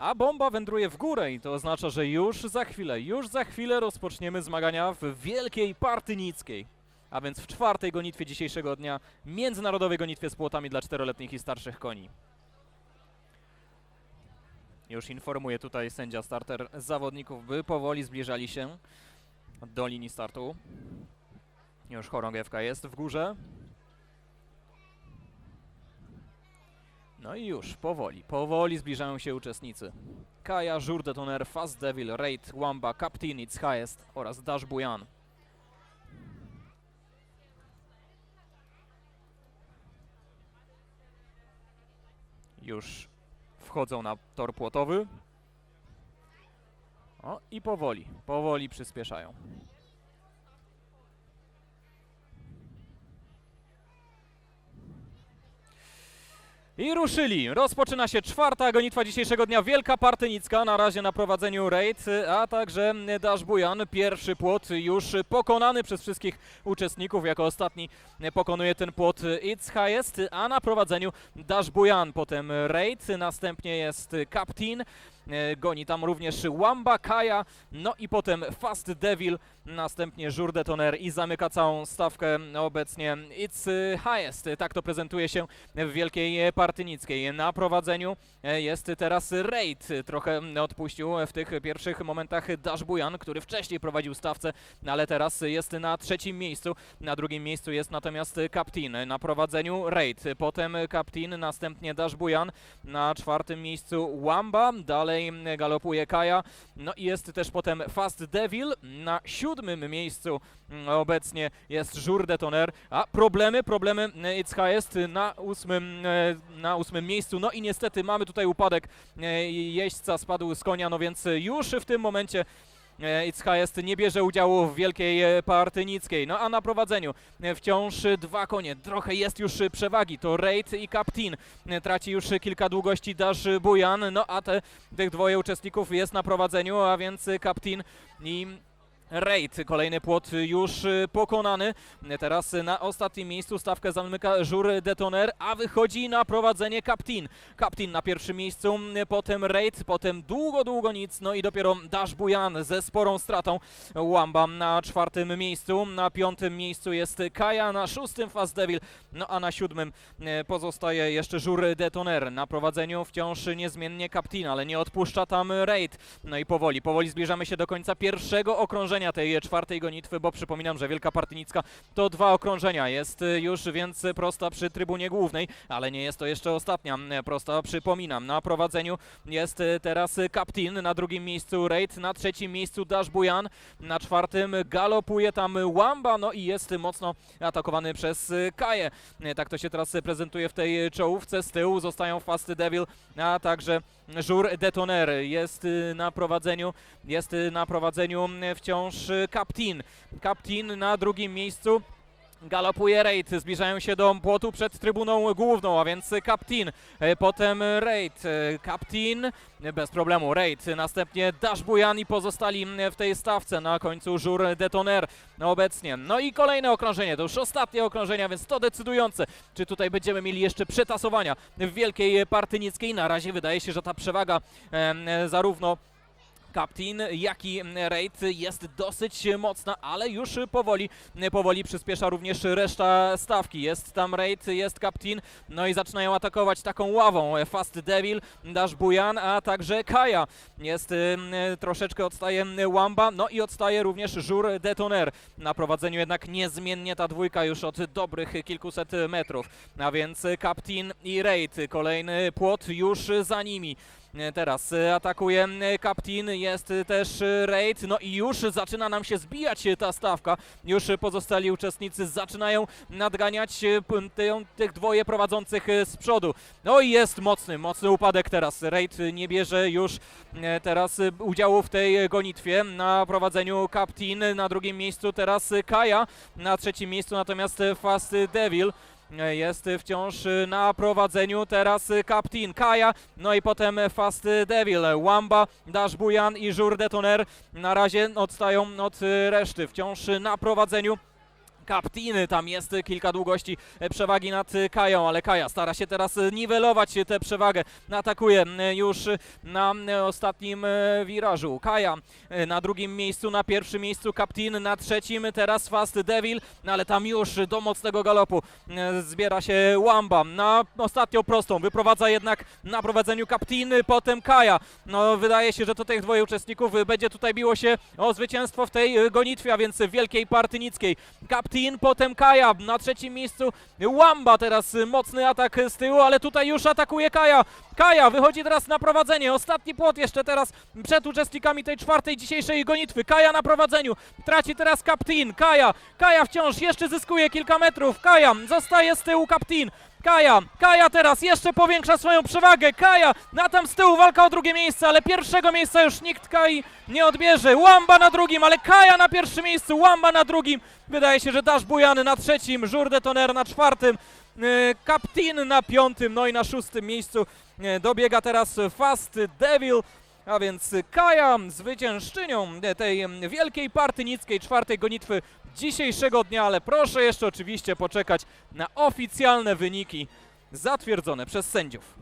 A bomba wędruje w górę i to oznacza, że już za chwilę, już za chwilę rozpoczniemy zmagania w Wielkiej Partynickiej. A więc w czwartej gonitwie dzisiejszego dnia, międzynarodowej gonitwie z płotami dla czteroletnich i starszych koni. Już informuje tutaj sędzia starter zawodników, by powoli zbliżali się do linii startu. Już chorągiewka jest w górze. No i już, powoli, powoli zbliżają się uczestnicy. Kaja, Jour de Tonnerre, Fast Devil, Raid, Wamba, Captain, It's Highest oraz Dash Bujan. Już wchodzą na tor płotowy. O, i powoli, powoli przyspieszają. I ruszyli. Rozpoczyna się czwarta gonitwa dzisiejszego dnia. Wielka Partynicka na razie na prowadzeniu Raid, a także Dash Bujan. Pierwszy płot już pokonany przez wszystkich uczestników. Jako ostatni pokonuje ten płot It's Highest, a na prowadzeniu Dash Bujan. Potem Raid, następnie jest Captain. Goni tam również Wamba, Kaja, no i potem Fast Devil, następnie Jour de Tonnerre i zamyka całą stawkę obecnie It's Highest. Tak to prezentuje się w Wielkiej Partynickiej. Na prowadzeniu e, jest teraz Raid. Trochę odpuścił w tych pierwszych momentach Dash Bujan, który wcześniej prowadził stawce, ale teraz jest na trzecim miejscu. Na drugim miejscu jest natomiast Captain. Na prowadzeniu Raid, potem Captain, następnie Dash Bujan. Na czwartym miejscu Wamba, dalej galopuje Kaja. No i jest też potem Fast Devil. Na siódmym miejscu mm, obecnie jest Jour de Tonnerre. A problemy, problemy e, It's Highest na ósmym, e, na ósmym miejscu. No i niestety mamy tutaj upadek e, jeźdźca, spadł z konia, no więc już w tym momencie e, It's Highest nie bierze udziału w Wielkiej e, Partynickiej. No a na prowadzeniu wciąż dwa konie. Trochę jest już przewagi. To Raid i Captain. Traci już kilka długości Dash Bujan. No a te, tych dwoje uczestników jest na prowadzeniu, a więc Captain i Raid, kolejny płot już y, pokonany. Teraz na ostatnim miejscu stawkę zamyka Jour de Tonnerre, a wychodzi na prowadzenie Captain. Captain na pierwszym miejscu, potem Raid, potem długo, długo nic, no i dopiero Dash Bujan ze sporą stratą. Wamba na czwartym miejscu, na piątym miejscu jest Kaja, na szóstym Fast Devil, no a na siódmym e, pozostaje jeszcze Jour de Tonnerre. Na prowadzeniu wciąż niezmiennie Captain, ale nie odpuszcza tam Raid. No i powoli, powoli zbliżamy się do końca pierwszego okrążenia tej czwartej gonitwy, bo przypominam, że Wielka Partynicka to dwa okrążenia. Jest y, już więc prosta przy trybunie głównej, ale nie jest to jeszcze ostatnia y, prosta, przypominam. Na prowadzeniu jest y, teraz Captain, na drugim miejscu Raid, na trzecim miejscu Dash Bujan, na czwartym galopuje tam Wamba, no i jest mocno atakowany przez Kaję. Tak to się teraz prezentuje w tej czołówce. Z tyłu zostają Fast Devil, a także Jour de Tonnerre jest y, na prowadzeniu, jest y, na prowadzeniu y, wciąż y, Captain. Captain na drugim miejscu. Galopuje Raid, zbliżają się do płotu przed trybuną główną, a więc Captain, e, potem Raid, Captain, e, bez problemu Raid, następnie Dash Bujan i pozostali w tej stawce, na końcu Jour de Tonnerre obecnie. No i kolejne okrążenie, to już ostatnie okrążenia, więc to decydujące, czy tutaj będziemy mieli jeszcze przetasowania w Wielkiej Partynickiej. Na razie wydaje się, że ta przewaga zarówno Captain, jak i Raid jest dosyć mocna, ale już powoli, powoli przyspiesza również reszta stawki. Jest tam Raid, jest Captain, no i zaczynają atakować taką ławą. Fast Devil, Dash Bujan, a także Kaja. Jest ym, troszeczkę odstaje Wamba, no i odstaje również Jour de Tonnerre. Na prowadzeniu jednak niezmiennie ta dwójka już od dobrych kilkuset metrów. A więc Captain i Raid, kolejny płot już za nimi. E, Teraz e, atakuje Captain, jest e, też e, Raid, no i już zaczyna nam się zbijać ta stawka. Już pozostali uczestnicy zaczynają nadganiać tych dwoje prowadzących z przodu. No i jest mocny, mocny upadek teraz. Raid nie bierze już teraz udziału w tej gonitwie. Na prowadzeniu Captain, na drugim miejscu teraz Kaja, na trzecim miejscu natomiast Fast Devil. Jest wciąż na prowadzeniu teraz Captain Kaja, no i potem Fast Devil, Wamba, Dash Bujan i Jour de Tonnerre na razie odstają od reszty. Wciąż na prowadzeniu Kaptiny, tam jest kilka długości e, przewagi nad e, Kają, ale Kaja stara się teraz e, niwelować tę przewagę, atakuje już na ostatnim wirażu. Kaja na drugim miejscu, na pierwszym miejscu Kaptin, na trzecim teraz Fast Devil, no ale tam już do mocnego galopu zbiera się Łamba na ostatnią prostą, wyprowadza jednak na prowadzeniu Kaptin, potem Kaja. No wydaje się, że to tych dwoje uczestników będzie tutaj biło się o zwycięstwo w tej gonitwie, a więc Wielkiej Partynickiej. Kaptin, potem Kaja, na trzecim miejscu Łamba, teraz mocny atak z tyłu, ale tutaj już atakuje Kaja. Kaja wychodzi teraz na prowadzenie, ostatni płot jeszcze teraz przed uczestnikami tej czwartej dzisiejszej gonitwy. Kaja na prowadzeniu, traci teraz Kaptin, Kaja, Kaja wciąż jeszcze zyskuje kilka metrów, Kaja zostaje z tyłu Kaptin. Kaja, Kaja teraz jeszcze powiększa swoją przewagę. Kaja, na tam z tyłu walka o drugie miejsce, ale pierwszego miejsca już nikt Kai nie odbierze. Łamba na drugim, ale Kaja na pierwszym miejscu, Łamba na drugim. Wydaje się, że Dasz Bujany na trzecim, Jour de Tonnerre na czwartym, e, Kaptin na piątym, no i na szóstym miejscu e, dobiega teraz Fast Devil. A więc Kaja zwyciężczynią tej wielkiej partynickiej czwartej gonitwy dzisiejszego dnia, ale proszę jeszcze oczywiście poczekać na oficjalne wyniki zatwierdzone przez sędziów.